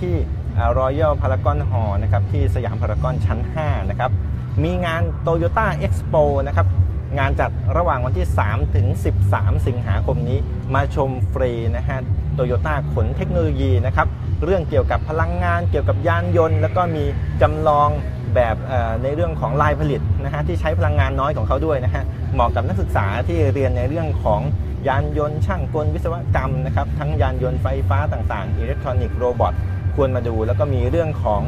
ที่รอยัลพารากอนฮอลนะครับที่สยามพารากอนชั้น 5 นะครับ มีงาน Toyota Expo นะครับ งานจัดระหว่างวันที่ 3 ถึง 13 สิงหาคมนี้มาชมฟรีนะฮะโตโยต้าขนเทคโนโลยีนะครับ เรื่องเกี่ยวกับพลังงาน เกี่ยวกับยานยนต์ แล้วก็มีจำลองแบบในเรื่องของลายผลิตนะฮะที่ใช้พลังงานน้อยของเขาด้วยนะฮะเหมาะกับนักศึกษาที่เรียนในเรื่องของยานยนต์ช่างกลวิศวกรรมนะครับทั้งยานยนต์ไฟฟ้าต่างๆอิเล็กทรอนิกส์โรบอท ควรมาดูแล้วก็มีเรื่องของ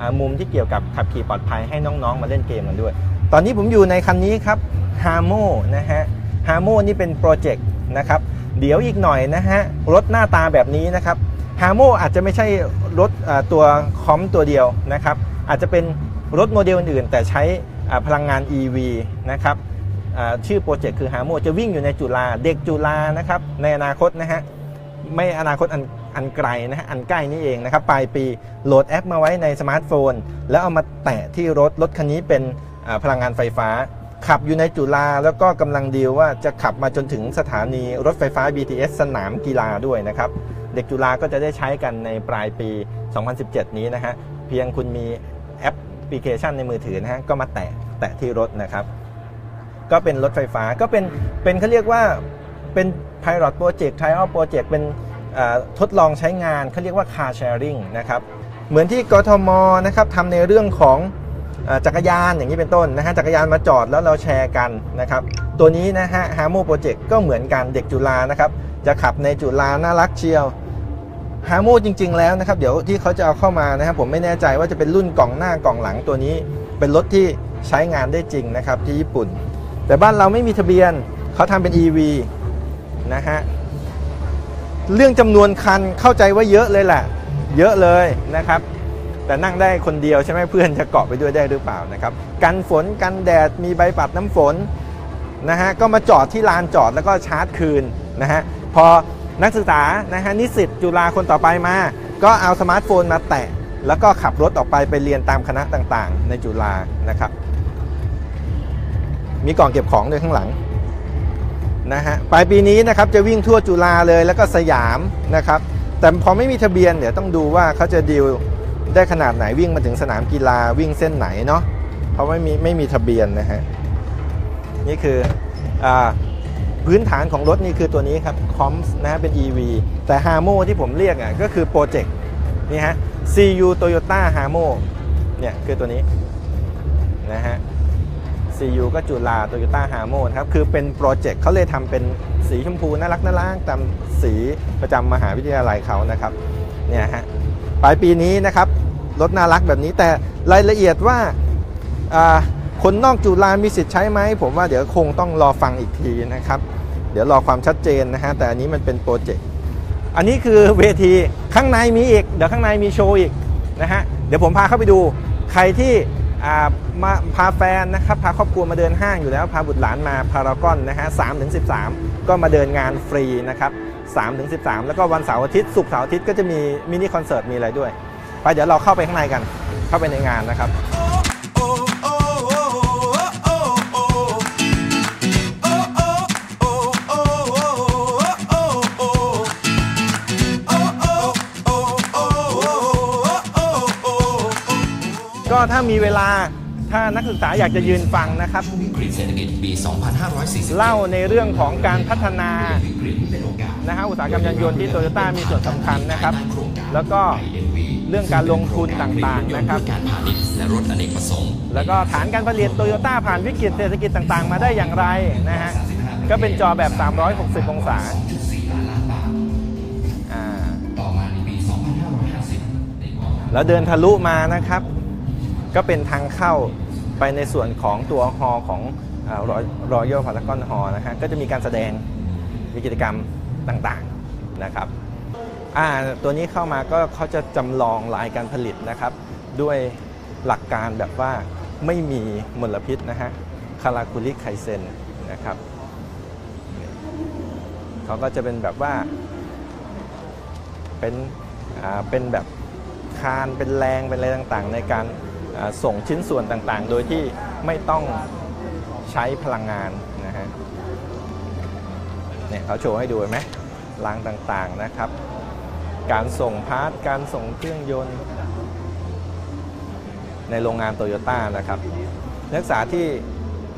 อมุมที่เกี่ยวกับขับขี่ปลอดภัยให้น้องๆ มาเล่นเกมกันด้วย ตอนนี้ผมอยู่ในคันนี้ครับฮาโมนะฮะฮาโมนี่เป็นโปรเจกต์นะครับเดี๋ยวอีกหน่อยนะฮะรถหน้าตาแบบนี้นะครับฮาโมอาจจะไม่ใช่รถตัวคอมตัวเดียวนะครับอาจจะเป็นรถโมเดลอื่นๆแต่ใช้พลังงาน EV นะครับชื่อโปรเจกต์คือฮาโมจะวิ่งอยู่ในจุฬาเด็กจุฬานะครับในอนาคตนะฮะไม่อนาคตอัน อันไกลนะฮะอันใกล้นี่เองนะครับปลายปีโหลดแอปมาไว้ในสมาร์ทโฟน แล้วเอามาแตะที่รถรถคันนี้เป็นพลังงานไฟฟ้า ขับอยู่ในจุฬาแล้วก็กำลังดีลว่าจะขับมาจนถึงสถานีรถไฟฟ้า BTS สนามกีฬาด้วยนะครับเด็กจุฬาก็จะได้ใช้กันในปลายปี 2017 นี้นะฮะเพียงคุณมีแอปพลิเคชันในมือถือนะฮะก็มาแตะแตะที่รถนะครับ ก็เป็นรถไฟฟ้าก็เป็นเป็นเขาเรียกว่าเป็น Pilot Project Trial Project เป็น ทดลองใช้งานเขาเรียกว่า Car Sharing นะครับเหมือนที่กทมนะครับทำในเรื่องของอจักรยานอย่างนี้เป็นต้นนะฮะจักรยานมาจอดแล้วเราแชร์กันนะครับตัวนี้นะฮะ h a r m o Project ก็เหมือนกันเด็กจุฬานะครับจะขับในจุฬาน่ารักเชียวฮาโมจริง ๆ แล้วนะครับเดี๋ยวที่เขาจะเอาเข้ามานะครับผมไม่แน่ใจว่าจะเป็นรุ่นกล่องหน้ากล่องหลังตัวนี้ เป็นรถที่ใช้งานได้จริงนะครับที่ญี่ปุ่น แต่บ้านเราไม่มีทะเบียนเขาทำเป็น EV นะฮะ เรื่องจำนวนคันเข้าใจว่าเยอะเลยแหละเยอะเลยนะครับ แต่นั่งได้คนเดียวใช่ไหมเพื่อนจะเกาะไปด้วยได้หรือเปล่านะครับกันฝนกันแดดมีใบปัดน้ำฝนนะฮะก็มาจอดที่ลานจอดแล้วก็ชาร์จคืนนะฮะพอนักศึกษานะฮะนิสิตจุฬาคนต่อไปมา ก็เอาสมาร์ทโฟนมาแตะ แล้วก็ขับรถออกไปไปเรียนตามคณะต่างๆ ในจุฬานะครับ มีกล่องเก็บของด้วยข้างหลัง นะฮะปลายปีนี้นะครับจะวิ่งทั่วจุฬาเลยแล้วก็สยามนะครับ แต่พอไม่มีทะเบียนเดี๋ยวต้องดูว่าเขาจะดีลได้ขนาดไหนวิ่งมาถึงสนามกีฬาวิ่งเส้นไหนเนาะเพราะไม่มีไม่มีทะเบียนนะฮะนี่คืออพื้นฐานของรถนี่คือตัวนี้ครับคอมส์นะฮะเป็น EV แต่ h a r m o ที่ผมเรียกอะก็คือโปรเจกต์นี่ฮะ CU Toyota h a r m o เนี่ยคือตัวนี้นะฮะ CU ก็จุฬาโตโยต้าฮาร์โมนครับ คือเป็นโปรเจกต์เขาเลยทำเป็นสีชมพูน่ารักน่ารักตามสีประจำมหาวิทยาลัยเขานะครับเนี่ยฮะปลายปีนี้นะครับรถน่ารักแบบนี้แต่รายละเอียดว่าคนนอกจุฬามีสิทธิ์ใช้ไหมผมว่าเดี๋ยวคงต้องรอฟังอีกทีนะครับ เดี๋ยวรอความชัดเจนนะฮะแต่อันนี้มันเป็นโปรเจกต์อันนี้คือเวทีข้างในมีอีก เดี๋ยวข้างในมีโชว์อีกนะฮะเดี๋ยวผมพาเข้าไปดูใครที่ มาพาแฟนนะครับพาครอบครัวมาเดินห้างอยู่แล้ว พาบุตรหลานมาพารากอนนะฮะสามถึงสิบสามก็มาเดินงานฟรีนะครับสามถึงสิบสามแล้วก็วันเสาร์อาทิตย์ศุกร์เสาร์อาทิตย์ก็จะมีมินิคอนเสิร์ตมีอะไรด้วย ไปเดี๋ยวเราเข้าไปข้างในกัน เข้าไปในงานนะครับ ถ้ามีเวลาถ้านักศึกษาอยากจะยืนฟังนะครับวิกฤตเศรษฐกิจปี 2540 เล่าในเรื่องของการพัฒนานะฮะอุตสาหกรรมยานยนต์ที่โตโยต้ามีส่วนสำคัญนะครับ แล้วก็เรื่องการลงทุนต่างๆนะครับการพาณิชย์และรถอเนกประสงค์แล้วก็ฐานการผลิตโตโยต้าผ่านวิกฤตเศรษฐกิจต่างๆ มาได้อย่างไรนะฮะก็เป็นจอแบบ 360 องศาอ่าต่อมาในปี2550ในกองแล้วเดินทะลุมานะครับ ก็เป็นทางเข้าไปในส่วนของตัวฮอของรอยัลพารากอนฮอนะฮะก็จะมีการแสดงมีกิจกรรมต่างๆนะครับอ่าตัวนี้เข้ามาก็เขาจะจำลองลายการผลิตนะครับ ด้วยหลักการแบบว่าไม่มีมลพิษนะฮะคาราคุริไคเซนนะครับเขาก็จะเป็นแบบว่า เป็นอ่าเป็นแบบคานเป็นแรงเป็นอะไรต่างๆ ในการ ส่งชิ้นส่วนต่างๆ โดยที่ไม่ต้องใช้พลังงานนะฮะเนี่ยเขาโชว์ให้ดูไหมรางต่างๆนะครับ การส่งพาร์ทการส่งเครื่องยนต์ ในโรงงานโตโยต้านะครับ นักศึกษาที่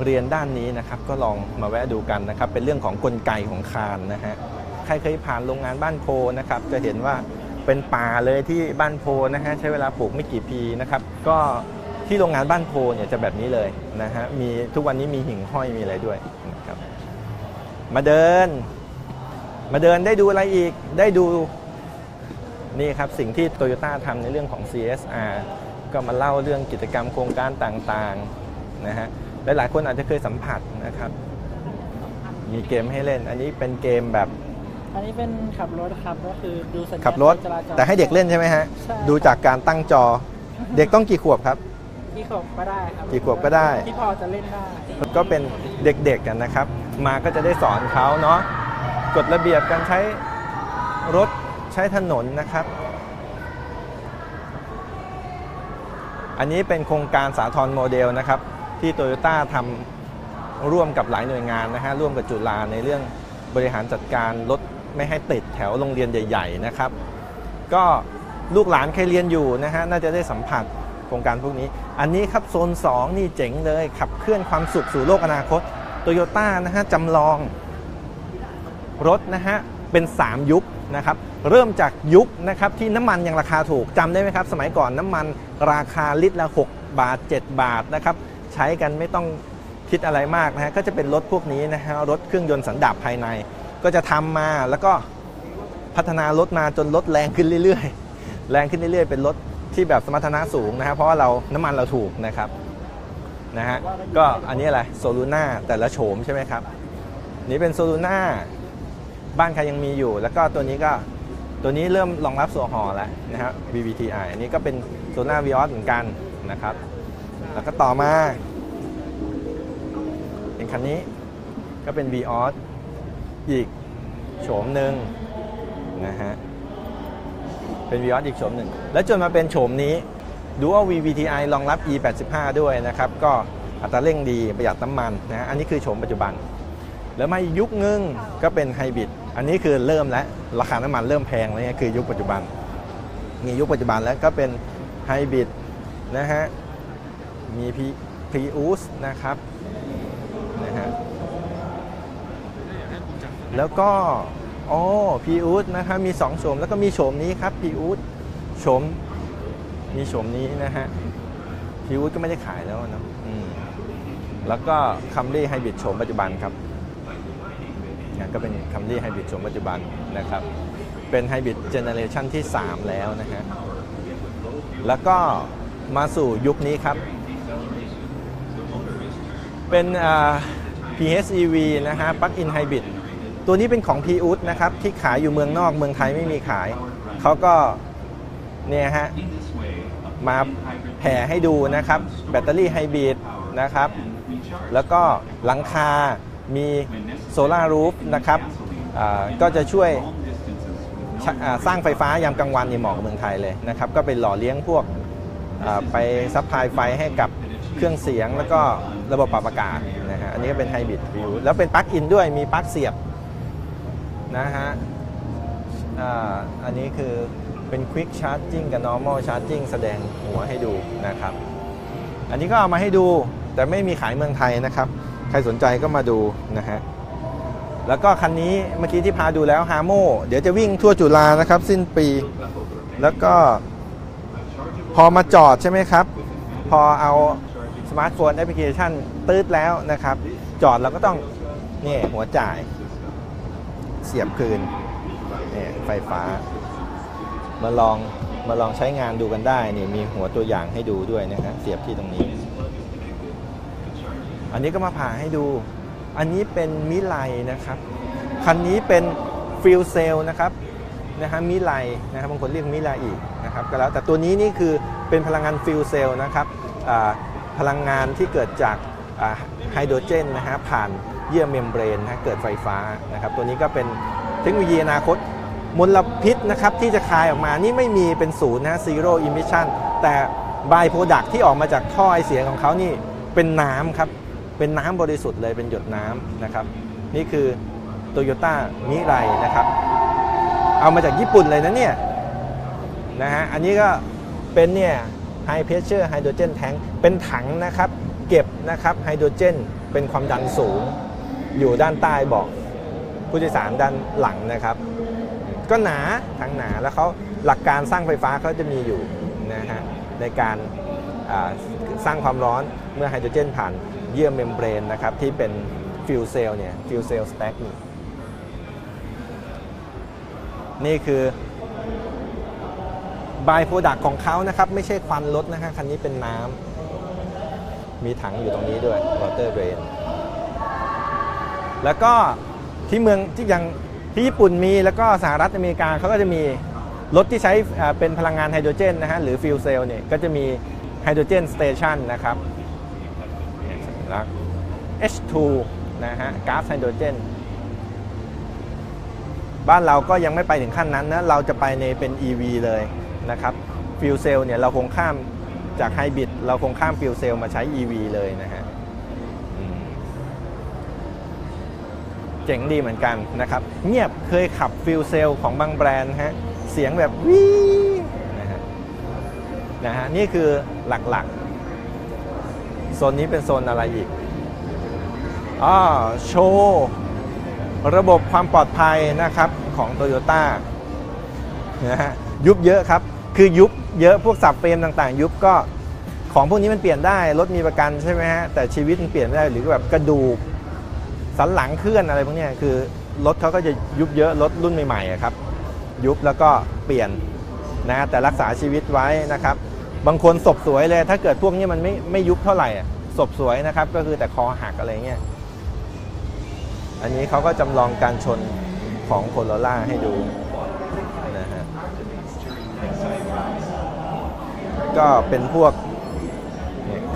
เรียนด้านนี้นะครับ ก็ลองมาแวะดูกันนะครับ เป็นเรื่องของกลไกของคานนะฮะใครเคยผ่านโรงงานบ้านโพนะครับ จะเห็นว่า เป็นป่าเลยที่บ้านโพนะฮะใช้เวลาปลูกไม่กี่ปีนะครับ ก็ที่โรงงานบ้านโพเนี่ยจะแบบนี้เลยนะฮะมีทุกวันนี้มีหิ่งห้อยมีอะไรด้วยนะครับ มาเดิน มาเดินได้ดูอะไรอีกได้ดูนี่ครับสิ่งที่โตโยต้าทำในเรื่องของ CSR ก็มาเล่าเรื่องกิจกรรมโครงการต่างๆนะฮะหลายๆคนอาจจะเคยสัมผัสนะครับ มีเกมให้เล่น อันนี้เป็นเกมแบบ อันนี้เป็นขับรถครับก็คือดูสัญญาณขับรถไฟจาจแต่ให้เด็กเล่นใช่ไหมฮะ ใช่ ดูจากการตั้งจอ เด็กต้องกี่ขวบครับที่ขวบก็ได้ครับกี่ขวบก็ได้ ที่พอจะเล่นได้ก็เป็นเด็กๆกันนะครับ มาก็จะได้สอนเขาเนาะกฎระเบียบการใช้รถใช้ถนนนะครับ อันนี้เป็นโครงการสาทรโมเดลนะครับ ที่โตโยต้าทำร่วมกับหลายหน่วยงานนะฮะร่วมกับจุฬาในเรื่องบริหารจัดการรถ ไม่ให้ติดแถวโรงเรียนใหญ่ ๆ นะครับ ก็ลูกหลานใครเรียนอยู่นะฮะน่าจะได้สัมผัสโครงการพวกนี้ อันนี้ครับโซน 2 นี่เจ๋งเลยขับเคลื่อนความสุขสู่โลกอนาคตโตโยต้านะฮะจำลอง รถนะฮะเป็น 3 ยุคนะครับเริ่มจากยุคนะครับที่น้ำมันยังราคาถูกจำได้ไหมครับ สมัยก่อนน้ำมันราคาลิตรละ 6 บาท 7 บาทนะครับใช้กันไม่ต้องคิดอะไรมากนะฮะก็จะเป็นรถพวกนี้นะฮะรถเครื่องยนต์สันดาปภายใน ก็จะทำมาแล้วก็พัฒนารถมาจนรถแรงขึ้นเรื่อยๆ แรงขึ้นเรื่อยๆ เป็นรถที่แบบสมรรถนะสูงนะฮะเพราะว่าเราน้ำมันเราถูกนะครับนะฮะก็อันนี้อะไรโซลูน่าแต่ละโฉมใช่ไหมครับ นี่เป็นโซลูน่าบ้านใครยังมีอยู่ แล้วก็ตัวนี้ก็ตัวนี้เริ่มรองรับโซฮอแล้วนะครับ VVTi อันนี้ก็เป็นโซน่า Vios เหมือนกันนะครับ แล้วก็ต่อมาเป็นคันนี้ก็เป็น Vios อี อีกโฉมหนึ่งนะฮะ เป็น Vios อีกโฉมหนึ่ง แล้วจนมาเป็นโฉมนี้ดูว่า VVTi รองรับ E85 ด้วยนะครับ ก็อัตราเร่งดีประหยัดน้ำมันนะฮะอันนี้คือโฉมปัจจุบัน แล้วมายุคนึงก็เป็นไฮบริดอันนี้คือเริ่มแล้ว ราคาน้ำมันเริ่มแพงแล้วเนี่ยคือยุคปัจจุบัน มียุคปัจจุบันแล้วก็เป็นไฮบริดนะฮะ มีพีพีอูสนะครับนะฮะ แล้วก็อ๋อพีอูสนะครับมี2โฉมแล้วก็มีโฉมนี้ครับพีอูสโฉมมีโฉมนี้นะฮะพีอูสก็ไม่ได้ขายแล้วนะอืมแล้วก็คัมรี่ไฮบริดโฉมปัจจุบันครับนะก็เป็นคัมรี่ไฮบริดชมปัจจุบันนะครับ เป็นไฮบริดเจเนเรชันที่ 3 แล้วนะฮะแล้วก็มาสู่ยุคนี้ครับ เป็นอ่า PHEV นะฮะ Plug-in Hybrid ตัวนี้เป็นของ p ีอุนะครับ ที่ขายอยู่เมืองนอกเมืองไทยไม่มีขาย เขาก็เนี่ยฮะมาแผ่ให้ดูนะครับ แบตเตอรี่ไฮบริดนะครับ แล้วก็หลังคา มีโซลารูฟนะครับ ก็จะช่วยสร้างไฟฟ้ายามกลางวันในเหมาะกับเมืองไทยเลยนะครับ ก็เป็นหล่อเลี้ยงพวกไปซัพพลายไฟให้กับเครื่องเสียงแล้วก็ระบบปรับอากาศนะฮะอันนี้ก็เป็นไฮบริดวิวแล้วเป็นปลั๊กอินด้วยมีปลั๊กเสียบ นะฮะอ่าอันนี้คือเป็น Quick Charging กับ Normal Charging แสดงหัวให้ดูนะครับ อันนี้ก็เอามาให้ดูแต่ไม่มีขายเมืองไทยนะครับ ใครสนใจก็มาดูนะฮะ แล้วก็คันนี้เมื่อกี้ที่พาดูแล้วฮาโมเดี๋ยวจะวิ่งทั่วจุฬานะครับ สิ้นปี แล้วก็พอมาจอดใช่ไหมครับ พอเอาสมาร์ทโฟนแอปพลิเคชันตืดแล้วนะครับ จอดเราก็ต้องนี่หัวจ่าย สียบคืนนี่ไฟฟ้า มาลองมาลองใช้งานดูกันได้นี่มีหัวตัวอย่างให้ดูด้วยนะฮะเสียบที่ตรงนี้ อันนี้ก็มาผ่าให้ดู อันนี้เป็นมิไลนะครับ คันนี้เป็นฟิลเซลนะครับนะฮะมิไลนะครับบางคนเรียกมิไลอีกนะครับก็แล้วแต่ตัวนี้นี่คือเป็นพลังงานฟิลเซลนะครับพลังงานที่เกิดจากไฮโดรเจนนะฮะผ่าน เยื่อเมมเบรนนะเกิดไฟฟ้านะครับตัวนี้ก็เป็นเทคโนโลยีอนาคตมลพิษนะครับที่จะคายออกมานี่ไม่มีเป็นศูนย์นะซีโร่อิมิชันแต่บายโปรดักที่ออกมาจากท่อไอเสียของเขานี่เป็นน้ำครับ เป็นน้ำบริสุทธิ์เลยเป็นหยดน้ำนะครับ นี่คือโตโยต้ามิไรนะครับ เอามาจากญี่ปุ่นเลยนะเนี่ยนะฮะอันนี้ก็เป็นเนี่ย High Pressure Hydrogen Tank เป็นถังนะครับ เก็บนะครับไฮโดรเจนเป็นความดันสูง อยู่ด้านใต้เบอกผู้โดยสารด้านหลังนะครับ ก็หนาทั้งหนาแล้วเขาหลักการสร้างไฟฟ้าเขาจะมีอยู่นะฮะในการสร้างความร้อนเมื่อไฮโดรเจนผ่านเยื่อเมมเบรนนะครับที่เป็นฟิวเซลเนี่ยฟิวเซลสแต็กนี่คือบายโปรดักของเขานะครับ ไม่ใช่ควันรถนะฮะคันนี้เป็นน้ำมีถังอยู่ตรงนี้ด้วย water drain แล้วก็ที่เมืองที่ยังที่ญี่ปุ่นมีแล้วก็สหรัฐอเมริกาเขาก็จะมีรถที่ใช้เป็นพลังงานไฮโดรเจนนะฮะหรือฟิวเซลเนี่ยก็จะมีไฮโดรเจนสเตชันนะครับเนี่ยสัญลักษณ์ H2 นะฮะก๊าซไฮโดรเจน บ้านเราก็ยังไม่ไปถึงขั้นนั้นนะเราจะไปในเป็น EV เลยนะครับฟิวเซลเนี่ยเราคงข้ามจากไฮบริดเราคงข้ามฟิวเซลมาใช้ EV เลยนะฮะอืม เจ๋งดีเหมือนกันนะครับ เงียบเคยขับฟิลเซลของบางแบรนด์ฮะเสียงแบบวินะฮะนะฮะนี่คือหลักๆโซนนี้เป็นโซนอะไรอีกอ๋อโชว์ระบบความปลอดภัยนะครับของ t o y ยต้านะฮะยุบเยอะครับ คือยุบเยอะพวกสับเฟรมต่างๆ ยุบก็ของพวกนี้มันเปลี่ยนได้ รถมีประกันใช่ไหมฮะแต่ชีวิตมันเปลี่ยนไม่ได้หรือแบบกระดูก สันหลังเคลื่อนอะไรพวกนี้คือรถเขาก็จะยุบเยอะรถรุ่นใหม่ๆครับยุบแล้วก็เปลี่ยนนะแต่รักษาชีวิตไว้นะครับ บางคนศพสวยเลย ถ้าเกิดพวกนี้มันไม่ไม่ยุบเท่าไหร่ศพสวยนะครับ ก็คือแต่คอหักอะไรเงี้ยอันนี้เขาก็จำลองการชนของโคโรล่าให้ดูนะฮะก็เป็นพวก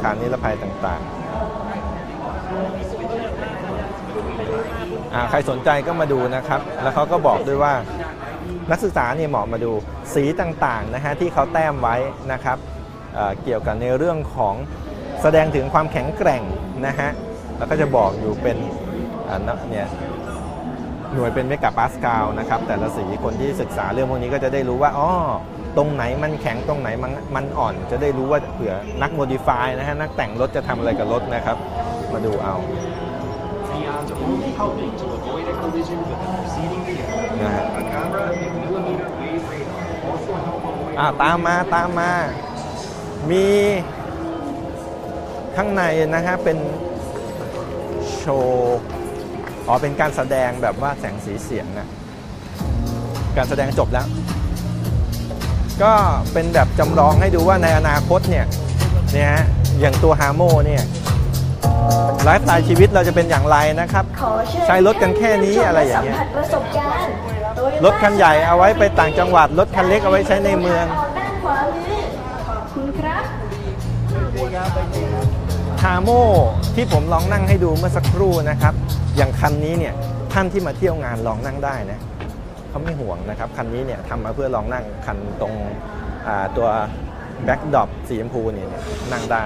คานนิรภัยต่างๆ ใครสนใจก็มาดูนะครับ แล้วเขาก็บอกด้วยว่านักศึกษาเนี่ยเหมาะมาดูสีต่างๆนะฮะที่เขาแต้มไว้นะครับเเกี่ยวกับในเรื่องของแสดงถึงความแข็งแกร่งนะฮะแล้วก็จะบอกอยู่เป็นอ่าะเนี่ยหน่วยเป็นเมกะปาสกาลนะครับแต่ละสีคนที่ศึกษาเรื่องพวกนี้ก็จะได้รู้ว่าอ๋อตรงไหนมันแข็งตรงไหนมันมันอ่อน จะได้รู้ว่าเผื่อนักโมดิฟายนะฮะนักแต่งรถจะทำอะไรกับรถนะครับ มาดูเอา beyond only helping to avoid a collision with the preceding vehicle. A camera and millimeter wave radar also help avoid อ่าตามมาตามมา มีข้างในนะฮะเป็นโชว์อ๋อเป็นการแสดงแบบว่าแสงสีเสียงนะการแสดงจบแล้ว ก็เป็นแบบจำลองให้ดูว่าในอนาคตเนี่ยเนี่ยฮะอย่างตัวฮาร์โมเนี่ย ไลฟ์สไตล์ชีวิตเราจะเป็นอย่างไรนะครับขอเชิญใช้รถกันแค่นี้อะไรอย่างเงี้ยสัมผัสประสบการณ์โดยรถคันใหญ่เอาไว้ไปต่างจังหวัด รถคันเล็กเอาไว้ใช้ในเมืองทาออกด้านขวามือขอบคุณครับทาโมที่ผมลองนั่งให้ดูเมื่อสักครู่นะครับ อย่างคันนี้เนี่ยท่านที่มาเที่ยวงานลองนั่งได้นะเขาไม่ห่วงนะครับ คันนี้เนี่ยทำมาเพื่อลองนั่งคันตรงอ่าตัวแบ็กดอปสีชมพูเนี่ยนั่งได้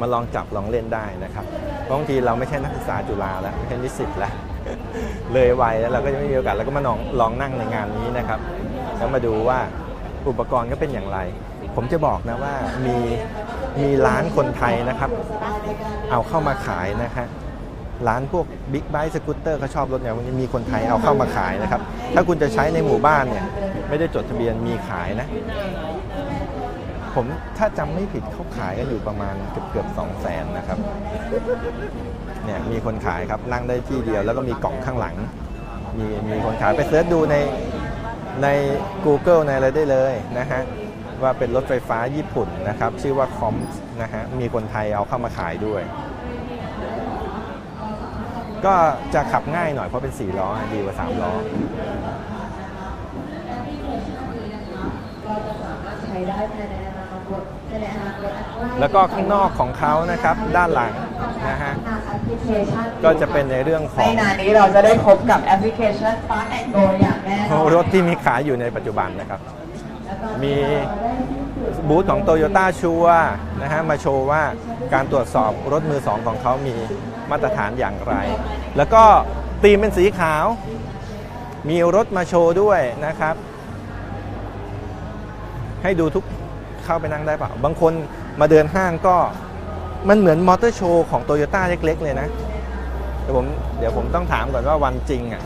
มาลองจับลองเล่นได้นะครับเพราะบางทีเราไม่ใช่นักศึกษาจุฬาแล้วไม่ใช่นิสิตแล้วเลยวัยแล้วเราก็จะไม่มีโอกาสแล้วก็มาลองลองนั่งในงานนี้นะครับ แล้วมาดูว่าอุปกรณ์ก็เป็นอย่างไร ผมจะบอกนะว่ามีมีร้านคนไทยนะครับ เอาเข้ามาขายนะฮะร้านพวกบิ๊กไบค์สกูตเตอร์เขาชอบรถเนี่ยวันนี้มีคนไทยเอาเข้ามาขายนะครับ ถ้าคุณจะใช้ในหมู่บ้านเนี่ย ไม่ได้จดทะเบียนมีขายนะ ผมถ้าจำไม่ผิดเขาขายกันอยู่ประมาณเกือบเกือบสองแสนนะครับเนี่ยมีคนขายครับนั่งได้ที่เดียว แล้วก็มีกล่องข้างหลัง มีมีคนขายไปเสิร์ชดูในใน Google ในอะไรได้เลยนะฮะว่าเป็นรถไฟฟ้าญี่ปุ่นนะครับ ชื่อว่าคอมนะฮะมีคนไทยเอาเข้ามาขายด้วย ก็จะขับง่ายหน่อยเพราะเป็น 4 ล้อ ดีกว่า 3 ล้อใช้ได้ภายใน แล้วก็ข้างนอกของเขานะครับด้านหลังนะฮะทางแอปพลิเคชันก็จะเป็นในเรื่องขอไม่งนานนี้เราจะได้พบกับแอปพลิเคชัน Park and Go อย่างแน่นอนรถที่มีขายอยู่ในปัจจุบันนะครับ มีบูธของโตโยต้าชัวนะฮะมาโชว์ว่าการตรวจสอบรถมือสองของเขามีมาตรฐานอย่างไร แล้วก็ตีมเป็นสีขาว มีรถมาโชว์ด้วยนะครับ ให้ดูทุก เข้าไปนั่งได้เปล่า บางคนมาเดินห้างก็มันเหมือนมอเตอร์โชว์ของโตโยต้าเล็ก ๆ เลยนะ เดี๋ยวผมเดี๋ยวผมต้องถามก่อนว่าวันจริงอะ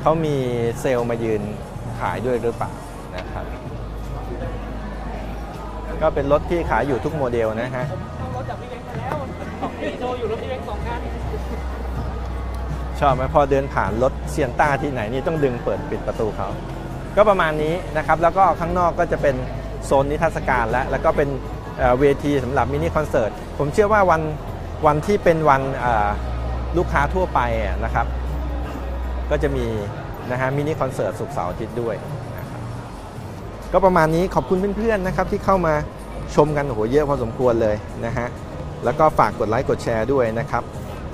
เขามีเซลล์มายืนขายด้วยหรือเปล่านะครับ ก็เป็นรถที่ขายอยู่ทุกโมเดลนะฮะเอารถจากพี่เล็กมาแล้วสองพี่โชว์อยู่รถพี่เล็กสองคันชอบไหมพอเดินผ่านรถเซียนต้าที่ไหนนี่ต้องดึงเปิดปิดประตูเขา ก็ประมาณนี้นะครับ แล้วก็ข้างนอกก็จะเป็น โซนนิทรรศการแล้วแล้วก็เป็นเวทีสำหรับมินิคอนเสิร์ตผมเชื่อว่าวันวันที่เป็นวันลูกค้าทั่วไปนะครับ ก็จะมีนะฮะมินิคอนเสิร์ตสุกเสาร์อาทิตย์ด้วยนะครับก็ประมาณนี้ขอบคุณเพื่อนๆนะครับที่เข้ามาชมกันโหเยอะพอสมควรเลยนะฮะแล้วก็ฝากกดไลค์กดแชร์ด้วยนะครับ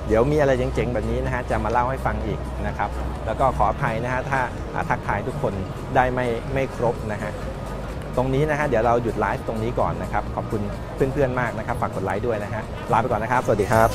เดี๋ยวมีอะไรเจ๋งๆ แบบนี้นะฮะจะมาเล่าให้ฟังอีกนะครับ แล้วก็ขออภัยนะฮะถ้าทักทายทุกคนได้ไม่ไม่ครบนะฮะ ตรงนี้นะฮะเดี๋ยวเราหยุดไลฟ์ตรงนี้ก่อนนะครับ ขอบคุณเพื่อนๆมากนะครับ ฝากกดไลค์ด้วยนะฮะลาไปก่อนนะครับ สวัสดีครับ